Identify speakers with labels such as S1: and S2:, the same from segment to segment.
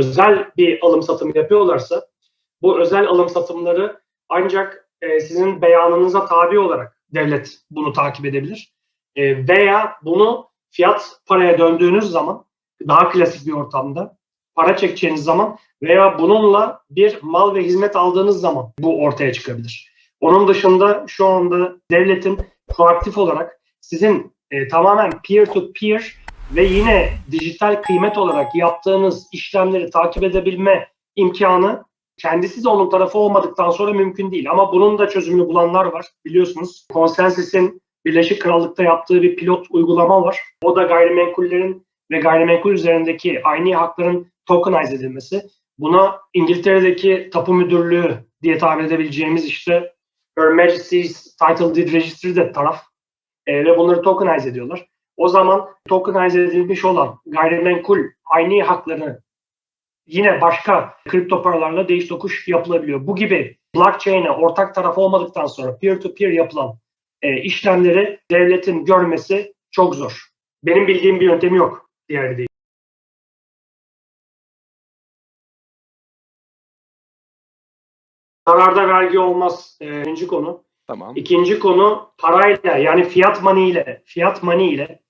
S1: özel bir alım satım yapıyorlarsa bu özel alım satımları ancak e, sizin beyanınıza tabi olarak devlet bunu takip edebilir. E, veya bunu fiyat paraya döndüğünüz zaman daha klasik bir ortamda para çekeceğiniz zaman veya bununla bir mal ve hizmet aldığınız zaman bu ortaya çıkabilir. Onun dışında şu anda devletin proaktif olarak sizin e, tamamen peer to peer ve yine dijital kıymet olarak yaptığınız işlemleri takip edebilme imkanı kendisi de onun tarafı olmadıktan sonra mümkün değil. Ama bunun da çözümünü bulanlar var. Biliyorsunuz Consensys'in Birleşik Krallık'ta yaptığı bir pilot uygulama var. O da gayrimenkullerin ve gayrimenkul üzerindeki aynı hakların tokenize edilmesi. Buna İngiltere'deki tapu müdürlüğü diye tabir edebileceğimiz işte Her Majesty's Title Deed Registry de taraf. E, ve bunları tokenize ediyorlar. O zaman tokenize edilmiş olan gayrimenkul aynı haklarını yine başka kripto paralarla değiş tokuş yapılabiliyor. Bu gibi blockchain'e ortak taraf olmadıktan sonra peer to peer yapılan e, işlemleri devletin görmesi çok zor. Benim bildiğim bir yöntemi yok. Diğer değil. Zararda vergi olmaz e, birinci konu.
S2: Tamam.
S1: İkinci konu parayla yani fiyat money ile fiyat money ile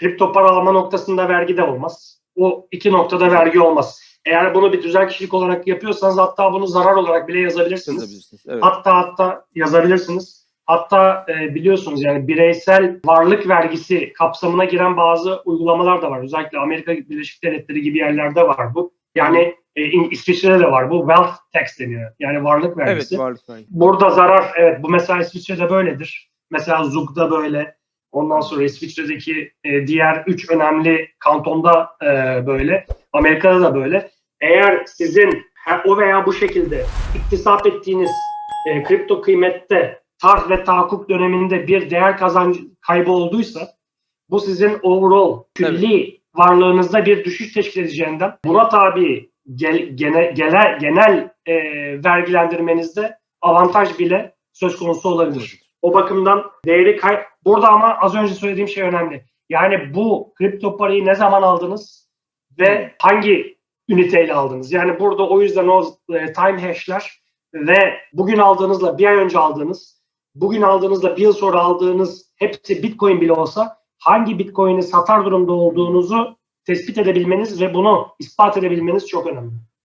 S1: kripto para alma noktasında vergi de olmaz. O iki noktada vergi olmaz. Eğer bunu bir tüzel kişilik olarak yapıyorsanız hatta bunu zarar olarak bile yazabilirsiniz.
S2: Yazabilirsiniz. Evet.
S1: Hatta hatta yazabilirsiniz. Hatta e, biliyorsunuz yani bireysel varlık vergisi kapsamına giren bazı uygulamalar da var. Özellikle Amerika Birleşik Devletleri gibi yerlerde var bu. Yani e, İsviçre'de de var bu. Wealth tax deniyor. Yani varlık vergisi.
S2: Evet varlık vergi.
S1: Burada zarar, evet bu mesela İsviçre'de böyledir. Mesela Zug'da böyle. Ondan sonra İsviçre'deki e, diğer üç önemli kantonda e, böyle. Amerika'da da böyle. Eğer sizin o veya bu şekilde iktisap ettiğiniz e, kripto kıymette tarz ve tahakkuk döneminde bir değer kazancı kaybı olduysa bu sizin overall külli varlığınızda bir düşüş teşkil edeceğinden buna tabi gel, gene, gele- genel e, vergilendirmenizde avantaj bile söz konusu olabilir. O bakımdan değeri kay burada ama az önce söylediğim şey önemli. Yani bu kripto parayı ne zaman aldınız ve hangi üniteyle aldınız? Yani burada o yüzden o e, time hash'ler ve bugün aldığınızla bir ay önce aldığınız, bugün aldığınızla bir yıl sonra aldığınız hepsi Bitcoin bile olsa hangi Bitcoin'i satar durumda olduğunuzu tespit edebilmeniz ve bunu ispat edebilmeniz çok önemli.